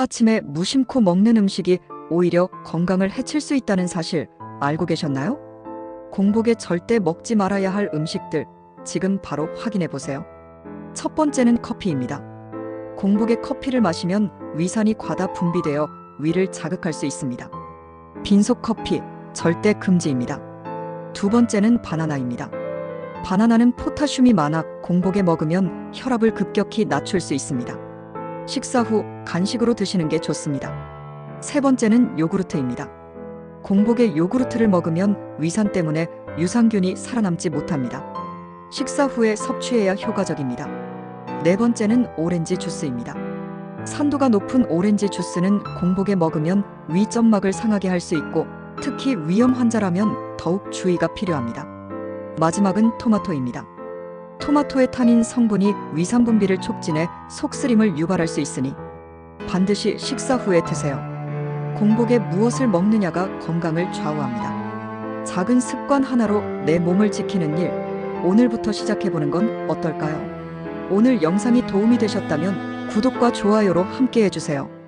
아침에 무심코 먹는 음식이 오히려 건강을 해칠 수 있다는 사실 알고 계셨나요? 공복에 절대 먹지 말아야 할 음식들 지금 바로 확인해 보세요. 첫 번째는 커피입니다. 공복에 커피를 마시면 위산이 과다 분비되어 위를 자극할 수 있습니다. 빈속 커피 절대 금지입니다. 두 번째는 바나나입니다. 바나나는 포타슘이 많아 공복에 먹으면 혈압을 급격히 낮출 수 있습니다. 식사 후 간식으로 드시는 게 좋습니다. 세 번째는 요구르트입니다. 공복에 요구르트를 먹으면 위산 때문에 유산균이 살아남지 못합니다. 식사 후에 섭취해야 효과적입니다. 네 번째는 오렌지 주스입니다. 산도가 높은 오렌지 주스는 공복에 먹으면 위점막을 상하게 할 수 있고 특히 위염 환자라면 더욱 주의가 필요합니다. 마지막은 토마토입니다. 토마토의 타닌 성분이 위산 분비를 촉진해 속쓰림을 유발할 수 있으니 반드시 식사 후에 드세요. 공복에 무엇을 먹느냐가 건강을 좌우합니다. 작은 습관 하나로 내 몸을 지키는 일, 오늘부터 시작해보는 건 어떨까요? 오늘 영상이 도움이 되셨다면 구독과 좋아요로 함께 해주세요.